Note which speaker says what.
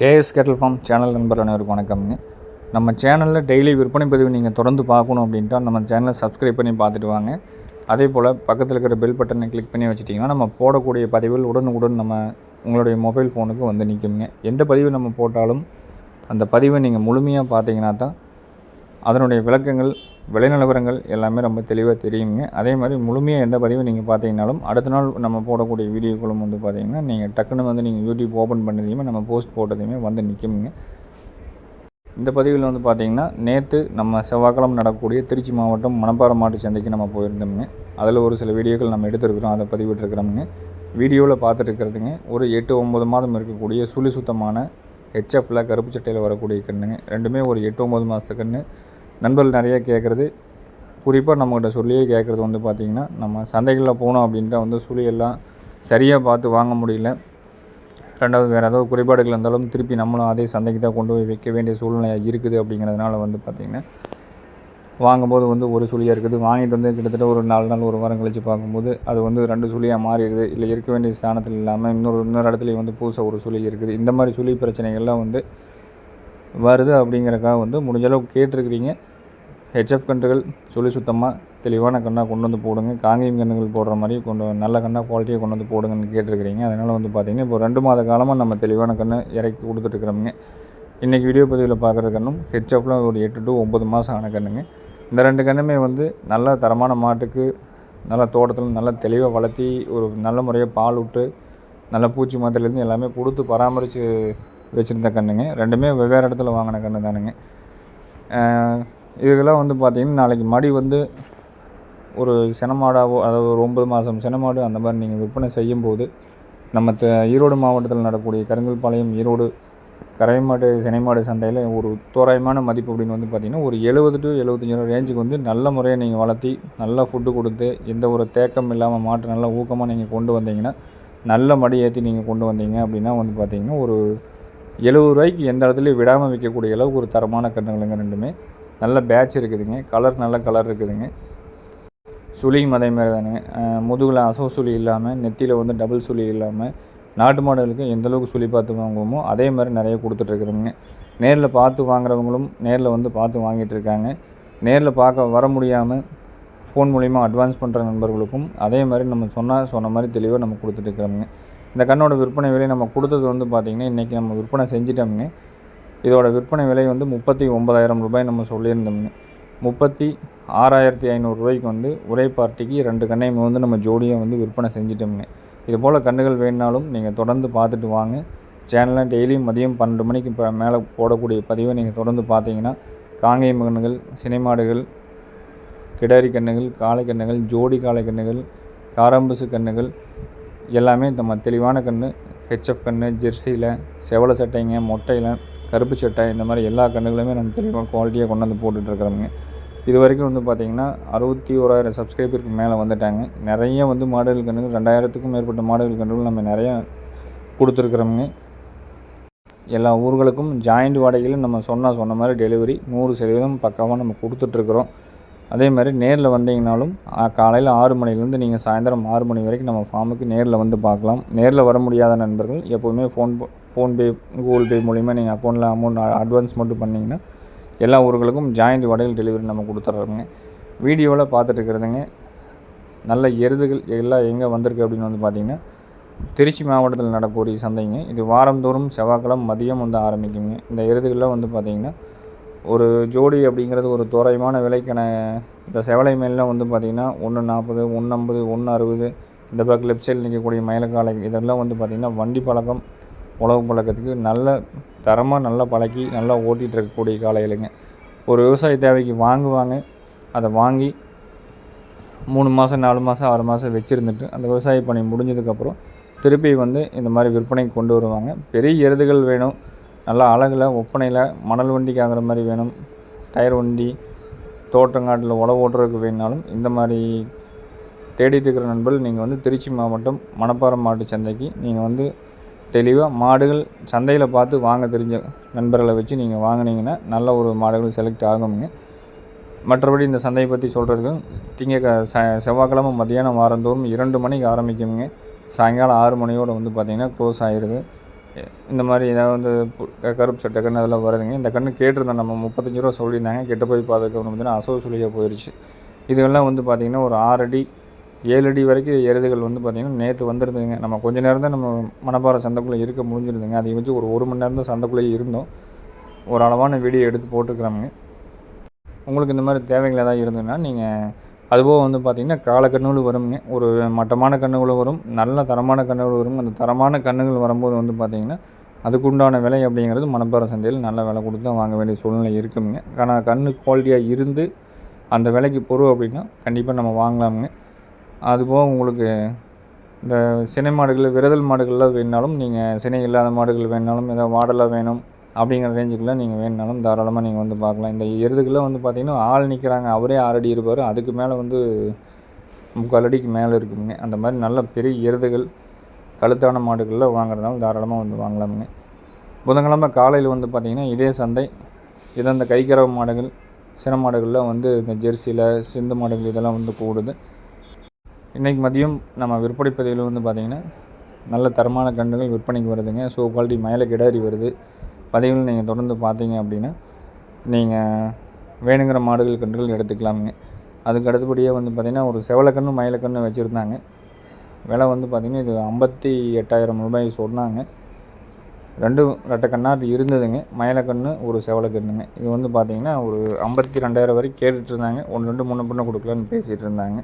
Speaker 1: KS கேட்டல் form channel நண்பர் அனைவருக்கும் வணக்கம்ங்க. நம்ம சேனலில் டெய்லி விற்பனை பதிவு நீங்கள் தொடர்ந்து பார்க்கணும் அப்படின்ட்டா நம்ம சேனலை சப்ஸ்கிரைப் பண்ணி பார்த்துட்டு வாங்க. அதே போல் பக்கத்தில் இருக்கிற பெல் பட்டனை கிளிக் பண்ணி வச்சிட்டிங்கன்னா நம்ம போடக்கூடிய பதிவுகள் உடனுக்குடன் நம்ம உங்களுடைய மொபைல் ஃபோனுக்கு வந்து நிற்குங்க எந்த பதிவு நம்ம போட்டாலும் அந்த பதிவை நீங்கள் முழுமையாக பார்த்தீங்கன்னா தான் அதனுடைய விளக்கங்கள் விலை நிலவரங்கள் எல்லாமே ரொம்ப தெளிவாக தெரியுங்க. அதே மாதிரி முழுமையாக எந்த பதிவும் நீங்கள் பார்த்தீங்கனாலும் அடுத்த நாள் நம்ம போடக்கூடிய வீடியோக்களும் வந்து பார்த்தீங்கன்னா நீங்கள் டக்குன்னு வந்து நீங்கள் யூடியூப் ஓப்பன் பண்ணதையுமே நம்ம போஸ்ட் போட்டதையுமே வந்து நிற்குங்க இந்த பதிவில் வந்து பார்த்தீங்கன்னா நேற்று நம்ம செவ்வாய்க்கிழமை நடக்கக்கூடிய திருச்சி மாவட்டம் மணப்பாறை மாட்டு சந்தைக்கு நம்ம போயிருந்தோம்ங்க. அதில் ஒரு சில வீடியோக்கள் நம்ம எடுத்துருக்குறோம் அதை பதிவிட்டுருக்குறோம்ங்க. வீடியோவில் பார்த்துட்டு ஒரு எட்டு ஒம்பது மாதம் இருக்கக்கூடிய சுழி சுத்தமான ஹெச்எஃப்பில் கருப்பு சட்டையில் வரக்கூடிய கண்ணுங்க. ரெண்டுமே ஒரு எட்டு ஒம்பது மாதத்து கன்று நண்பர்கள் நிறைய கேட்குறது. குறிப்பாக நம்மகிட்ட சொல்லியே கேட்குறது வந்து பார்த்திங்கன்னா நம்ம சந்தைகளில் போனோம் அப்படின்ட்டு வந்து சுழியெல்லாம் சரியாக பார்த்து வாங்க முடியல. ரெண்டாவது வேறு ஏதாவது குறைபாடுகள் இருந்தாலும் திருப்பி நம்மளும் அதே சந்தைக்கு தான் கொண்டு போய் வைக்க வேண்டிய சூழ்நிலை இருக்குது அப்படிங்கிறதுனால வந்து பார்த்திங்கன்னா வாங்கும்போது வந்து ஒரு சுழியாக இருக்குது. வாங்கிட்டு வந்து கிட்டத்தட்ட ஒரு நாலு நாள் ஒரு வாரம் கழித்து பார்க்கும்போது அது வந்து ரெண்டு சுழியாக மாறிடுது. இல்லை இருக்க வேண்டிய ஸ்தானத்தில் இல்லாமல் இன்னொரு இன்னொரு இடத்துலையும் வந்து புதுசாக ஒரு சுழி இருக்குது. இந்த மாதிரி சுழி பிரச்சனைகள்லாம் வந்து வருது அப்படிங்கிறக்காக வந்து முடிஞ்ச அளவுக்கு கேட்டிருக்கிறீங்க. ஹெச்எஃப் கன்றுகள் சுழி சுத்தமாக தெளிவான கண்ணாக கொண்டு வந்து போடுங்க. காங்கேயம் கன்றுகள் போடுற மாதிரி கொண்டு நல்ல கண்ணாக குவாலிட்டியாக கொண்டு வந்து போடுங்கன்னு கேட்டிருக்கிறீங்க. அதனால் வந்து பார்த்திங்கன்னா இப்போ ரெண்டு மாத காலமாக நம்ம தெளிவான கண்ணை இறக்கி கொடுத்துட்ருக்குறோமுங்க இன்றைக்கி வீடியோ பதிவில் பார்க்குற கண்ணும் ஹெச்எஃப்லாம் ஒரு எட்டு டு ஒம்பது மாதம் ஆன கண்ணுங்க. இந்த ரெண்டு கண்ணுமே வந்து நல்ல தரமான மாட்டுக்கு நல்ல தோட்டத்தில் நல்லா தெளிவாக வளர்த்தி ஒரு நல்ல முறையாக பால் விட்டு நல்ல பூச்சி மாத்திரையிலேருந்து எல்லாமே கொடுத்து பராமரித்து வச்சுருந்த கண்ணுங்க. ரெண்டுமே வெவ்வேறு இடத்துல வாங்கின கன்று தானுங்க இதுக்கெல்லாம் வந்து பார்த்திங்கன்னா நாளைக்கு மடி வந்து ஒரு சினமாடாவோ அதாவது ஒரு ஒம்பது மாதம் சினமாடு அந்த மாதிரி நீங்கள் விற்பனை செய்யும்போது நம்ம த ஈரோடு மாவட்டத்தில் நடக்கக்கூடிய கருங்கல்பாளையம் ஈரோடு கரைமாடு சினைமாடு சந்தையில் ஒரு தோராயமான மதிப்பு அப்படின்னு வந்து பார்த்திங்கன்னா ஒரு எழுபது டு எழுபத்தஞ்சி ரூபா ரேஞ்சுக்கு வந்து நல்ல முறையை நீங்கள் வளர்த்தி நல்லா ஃபுட்டு கொடுத்து எந்த ஒரு தேக்கம் இல்லாமல் மாட்டு நல்லா ஊக்கமாக நீங்கள் கொண்டு வந்தீங்கன்னா நல்ல மடி ஏற்றி நீங்கள் கொண்டு வந்தீங்க அப்படின்னா வந்து பார்த்திங்கன்னா ஒரு எழுபது ரூபாய்க்கு எந்த இடத்துலையும் விடாமல் விற்கக்கூடிய அளவுக்கு ஒரு தரமான கன்றுகளுங்க ரெண்டுமே. நல்ல பேட்ச் இருக்குதுங்க. கலர் நல்ல கலர் இருக்குதுங்க. சுழியும் அதே மாதிரி தானுங்க. முதுகில் அசோ சுழி இல்லாமல் நெத்தியில் வந்து டபுள் சுழி இல்லாமல் நாட்டு மாடுகளுக்கு எந்தளவுக்கு சுழி பார்த்து வாங்குவோமோ அதே மாதிரி நிறைய கொடுத்துட்ருக்குறோங்க நேரில் பார்த்து வாங்குறவங்களும் நேரில் வந்து பார்த்து வாங்கிட்டுருக்காங்க நேரில் பார்க்க வர முடியாமல் ஃபோன் மூலிமா அட்வான்ஸ் பண்ணுற நண்பர்களுக்கும் அதே மாதிரி நம்ம சொன்னால் சொன்ன மாதிரி தெளிவாக நம்ம கொடுத்துட்ருக்குறோங்க இந்த கண்ணோட விற்பனை விலை நம்ம கொடுத்தது வந்து பார்த்திங்கன்னா இன்றைக்கி நம்ம விற்பனை செஞ்சிட்டோம்ங்க. இதோட விற்பனை விலை வந்து முப்பத்தி ஒன்பதாயிரம் ரூபாய் நம்ம சொல்லியிருந்தோம்ங்க. முப்பத்தி ஆறாயிரத்தி ஐநூறுரூவாய்க்கு வந்து ஒரே பார்ட்டிக்கு ரெண்டு கண்ணையும் வந்து நம்ம ஜோடியாக வந்து விற்பனை செஞ்சிட்டோம்ங்க. இது போல் கண்ணுகள் வேணுனாலும் நீங்கள் தொடர்ந்து பார்த்துட்டு வாங்க. சேனலில் டெய்லியும் மதியம் பன்னெண்டு மணிக்கு இப்போ மேலே போடக்கூடிய பதிவை நீங்கள் தொடர்ந்து பார்த்தீங்கன்னா காங்கேயம் மகன்கள் சினிமாடுகள் கிடாரி கண்ணுகள் காளை கண்ணுகள் ஜோடி காளை கண்ணுகள் காரம்பசு கண்ணுகள் எல்லாமே நம்ம தெளிவான கன்று ஹெச்எஃப் கன்று ஜெர்சியில் செவலை சட்டைங்க மொட்டையில் கருப்பு சட்டை இந்த மாதிரி எல்லா கன்றுகளுமே நம்ம தெளிவாக குவாலிட்டியாக கொண்டு வந்து போட்டுட்ருக்குறோங்க இது வரைக்கும் வந்து பார்த்திங்கன்னா அறுபத்தி ஓராயிரம் சப்ஸ்கிரைபருக்கு மேலே வந்துட்டாங்க. நிறைய வந்து மாடல் கன்றுகள் ரெண்டாயிரத்துக்கும் மேற்பட்ட மாடல் கன்றுகள் நம்ம நிறையா கொடுத்துருக்குறோங்க எல்லா ஊர்களுக்கும் ஜாயிண்ட் வாடகையிலும் நம்ம சொன்னால் சொன்ன மாதிரி டெலிவரி நூறு சதவீதம் பக்காவாக நம்ம கொடுத்துட்ருக்குறோம். அதே மாதிரி நேரில் வந்தீங்கனாலும் காலையில் ஆறு மணிலேருந்து நீங்கள் சாயந்தரம் ஆறு மணி வரைக்கும் நம்ம ஃபார்முக்கு நேரில் வந்து பார்க்கலாம். நேரில் வர முடியாத நண்பர்கள் எப்போவுமே ஃபோன் ஃபோன்பே கூகுள் பே மூலிமா நீங்கள் அக்கௌண்ட்டில் அமௌண்ட் அட்வான்ஸ் மட்டும் பண்ணிங்கன்னா எல்லா ஊர்களுக்கும் ஜாயிண்ட் வடையில் டெலிவரி நம்ம கொடுத்துட்றோங்க வீடியோவில் பார்த்துட்டு இருக்கிறதுங்க. நல்ல எருதுகள் எல்லாம் எங்கே வந்திருக்கு அப்படின்னு வந்து பார்த்திங்கன்னா திருச்சி மாவட்டத்தில் நடக்கக்கூடிய சந்தைங்க. இது வாரந்தோறும் செவ்வாய்க்கிழமை மதியம் வந்து ஆரம்பிக்குங்க. இந்த எருதுகள்லாம் வந்து பார்த்திங்கன்னா ஒரு ஜோடி அப்படிங்கிறது ஒரு தோராயமான விலைக்கான இந்த செவலை மேலாம் வந்து பார்த்திங்கன்னா ஒன்று நாற்பது ஒன்று ஐம்பது ஒன்று அறுபது இந்த பக்கம் லெஃப்ட் சைடில் நிற்கக்கூடிய மயிலக்காலை இதெல்லாம் வந்து பார்த்திங்கன்னா வண்டி பழக்கம் உழவு பழக்கத்துக்கு நல்ல தரமாக நல்லா பழக்கி நல்லா ஓட்டிகிட்டு இருக்கக்கூடிய காலையிலங்க ஒரு விவசாய தேவைக்கு வாங்குவாங்க. அதை வாங்கி மூணு மாதம் நாலு மாதம் ஆறு மாதம் வச்சுருந்துட்டு அந்த விவசாய பணி முடிஞ்சதுக்கப்புறம் திருப்பி வந்து இந்த மாதிரி விற்பனைக்கு கொண்டு வருவாங்க. பெரிய எருதுகள் வேணும். நல்லா அழகில் ஒப்பனையில் மணல் வண்டிக்கு ஆகிற மாதிரி வேணும். டயர் வண்டி தோட்டங்காட்டில் உழவு ஓட்டுறதுக்கு வேணாலும் இந்த மாதிரி தேடிட்டு இருக்கிற நண்பர்கள் நீங்கள் வந்து திருச்சி மாவட்டம் மணப்பாறை மாட்டு சந்தைக்கு நீங்கள் வந்து தெளிவாக மாடுகள் சந்தையில் பார்த்து வாங்க தெரிஞ்ச நண்பர்களை வச்சு நீங்கள் வாங்கினீங்கன்னா நல்ல ஒரு மாடுகள் செலக்ட் ஆகுங்க மற்றபடி இந்த சந்தையை பற்றி சொல்கிறதுக்கு திங்க ச செவ்வாய்க்கிழமை மத்தியானம் வாரந்தோறும் இரண்டு மணிக்கு ஆரம்பிக்குங்க சாயங்காலம் ஆறு மணியோடு வந்து பார்த்திங்கன்னா க்ளோஸ் ஆகிடுது இந்த மாதிரி ஏதாவது வந்து கருப்பு சட்டை கன்று அதெல்லாம் வருதுங்க. இந்த கன்று கேட்டிருந்தோம் நம்ம முப்பத்தஞ்சு ரூபா சொல்லியிருந்தாங்க. கெட்ட போய் பார்த்துக்கணும் பார்த்தீங்கன்னா அசவு சுழியாக போயிடுச்சு இதெல்லாம் வந்து பார்த்திங்கன்னா ஒரு ஆறடி ஏழு அடி வரைக்கும் எருதுகள் வந்து பார்த்திங்கன்னா நேற்று வந்துருந்துங்க நம்ம கொஞ்ச நேரம் தான் நம்ம மணப்பாறை சந்தைக்குள்ளே இருக்க முடிஞ்சிருந்துங்க அதை வச்சு ஒரு ஒரு மணி நேரம் தான் சந்தைக்குள்ளேயே இருந்தோம். ஒரு அளவான வீடியோ எடுத்து போட்டுருக்குறாங்க உங்களுக்கு இந்த மாதிரி தேவைகள் ஏதாவது இருந்ததுன்னா நீங்கள் அதுபோக வந்து பார்த்திங்கன்னா கால கண்ணுகளும் வருங்க ஒரு மட்டமான கண்ணுகளும் வரும் நல்ல தரமான கண்ணுகளும் வரும். அந்த தரமான கண்ணுகள் வரும்போது வந்து பார்த்திங்கன்னா அதுக்குண்டான விலை அப்படிங்கிறது மணப்பாறை சந்தையில் நல்ல விலை கொடுத்து தான் வாங்க வேண்டிய சூழ்நிலை இருக்குங்க ஆனால் கண்ணு குவாலிட்டியாக இருந்து அந்த விலைக்கு பொருள் அப்படின்னா கண்டிப்பாக நம்ம வாங்கலாமுங்க. அதுபோக உங்களுக்கு இந்த சினை மாடுகள் விரதல் மாடுகள்லாம் வேணுனாலும் நீங்கள் சினை இல்லாத மாடுகள் வேணுனாலும் ஏதாவது மாடலாக வேணும் அப்படிங்கிற ரேஞ்சுக்குலாம் நீங்கள் வேணுனாலும் தாராளமாக நீங்கள் வந்து பார்க்கலாம். இந்த எருதுக்கெல்லாம் வந்து பார்த்தீங்கன்னா ஆள் நிற்கிறாங்க அவரே ஆறடி இருப்பார். அதுக்கு மேலே வந்து முக்கால் அடிக்கு மேலே இருக்குங்க. அந்த மாதிரி நல்ல பெரிய எருதுகள் கழுத்தான மாடுகளில் வாங்குறதுனால தாராளமாக வந்து வாங்கலாமுங்க. புதன்கிழமை காலையில் வந்து பார்த்திங்கன்னா இதே சந்தை. இதை இந்த கைக்கரவு மாடுகள் சின மாடுகளில் வந்து இந்த ஜெர்சியில் சிந்து மாடுகள் இதெல்லாம் வந்து கூடுது. இன்றைக்கி மதியம் நம்ம விற்பனை பதிவில் வந்து பார்த்திங்கன்னா நல்ல தரமான கன்றுகள் விற்பனைக்கு வருதுங்க. ஸோ குவாலிட்டி மயில கிடாரி வருது. பதிவில் நீங்கள் தொடர்ந்து பார்த்தீங்க அப்படின்னா நீங்கள் வேணுங்கிற மாடுகள் கன்றுகள் எடுத்துக்கலாமுங்க. அதுக்கு அடுத்தபடியாக வந்து பார்த்திங்கன்னா ஒரு செவலக்கன்று மயிலக்கன்று வச்சுருந்தாங்க. விலை வந்து பார்த்திங்கன்னா இது ஐம்பத்தி எட்டாயிரம் ரூபாய் சொன்னாங்க. ரெண்டு ரெட்டை கண்ணாடி இருந்ததுங்க. மயிலக்கன்று ஒரு செவலக்கன்றுங்க இது வந்து பார்த்திங்கன்னா ஒரு ஐம்பத்தி ரெண்டாயிரம் வரைக்கும் கேட்டுட்ருந்தாங்க ஒன்று ரெண்டு முன்ன பின்ன கொடுக்கலான்னு பேசிகிட்டு இருந்தாங்க.